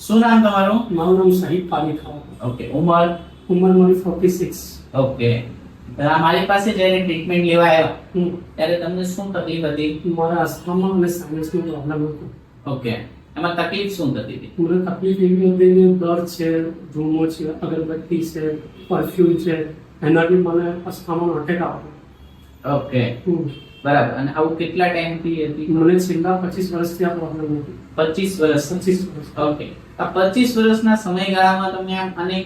શું નામ તમારું? મારું નામ શહીદ પાલીખા ઓકે ઉંમર? ઉંમર મારી ફોર્ટી સિક્સ ઓકે મારી પાસે જ્યારે ટ્રીટમેન્ટ લેવા આવ્યા ત્યારે તમને શું તકલીફ હતી? મારા અસ્થમા અને સાયન્સનો પ્રોબ્લેમ હતો. ઓકે. એમાં તકલીફ શું થતી હતી? મને તકલીફ એવી હતી કે દર છે ધૂમો છે અગરબત્તી છે પરફ્યુમ છે એનાથી મને અસ્થમાનો અટેક આવતો. ઓકે. બરાબર. અને આવું કેટલા ટાઈમથી હતી? મને છેલ્લા પચીસ વર્ષથી આ પ્રોબ્લેમ હતી પચીસ વર્ષ? પચીસ વર્ષ. ઓકે. આ પચીસ વર્ષના સમયગાળામાં તમે આમ અનેક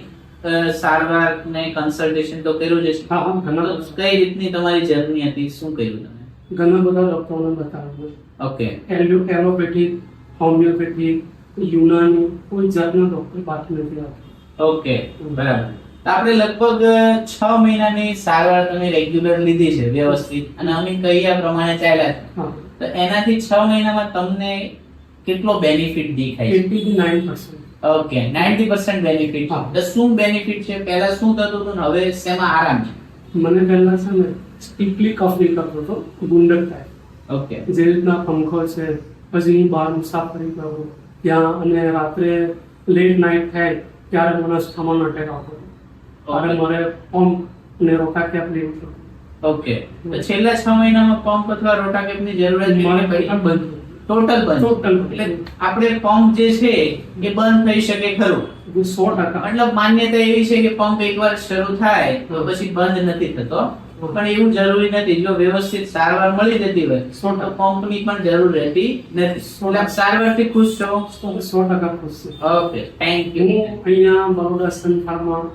સારવાર ને કન્સલ્ટેશન તો કર્યું જ છે કઈ રીતની તમારી જર્ની હતી? શું કર્યું તમે? ઘણા બધા ડોક્ટરોને બતાવ્યું ઓકે. એલો એલોપેથી હોમિયોપેથિક યુનાની કોઈ જાતનો ડોક્ટર બાકી નથી આવતો. ઓકે. બરાબર. આપણે લગભગ છ મહિનાની સારવાર તમે રેગ્યુલર લીધી છે વ્યવસ્થિત અને અમે કહીયા પ્રમાણે ચાલ્યા તો એનાથી છ મહિનામાં તમને કેટલો બેનિફિટ દેખાય છે? એટી થી નાઇન પર્સન્ટ ઓકે 90% બેનિફિટ હા. તો શું બેનિફિટ છે? પહેલા શું થતું હતું હવે શેમાં આરામ છે? મને પહેલા છે ને સ્ટીપલી કફ નીકળતો હતો ગુંડક થાય. ઓકે. જે રીતના પંખો છે પછી બહાર મુસાફરી કરું ત્યાં અને રાત્રે લેટ નાઇટ થાય ત્યારે મને સ્થમન અટેક આવતો અને મને પંપ ને રોટા કેપ લેવું ઓકે તો છેલ્લા છ મહિનામાં પંપ અથવા રોટાકેપની જરૂરત જરૂર જ મને બંધ ટોટલ બંધ. ટોટલ એટલે આપણે પંપ જે છે એ બંધ થઈ શકે ખરું? સો ટકા. મતલબ માન્યતા એવી છે કે પંપ એકવાર શરૂ થાય તો પછી બંધ નથી થતો. પણ એવું જરૂરી નથી. જો વ્યવસ્થિત સારવાર મળી જતી હોય તો ટકા પંપની પણ જરૂર રહેતી નથી. સારવારથી ખુશ છો? સો- ટકા ખુશ છે. ઓકે થેન્ક યુ અહીંયા બરોડા ફાર્મા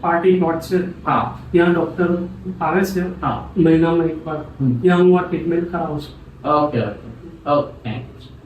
પાર્ટી પ્લોટ છે. હા. ત્યાં ડોક્ટર આવે છે. હા. મહિનામાં એકવાર. ત્યાં હું આ ટ્રીટમેન્ટ કરાવું છું. Okay okay okay thank you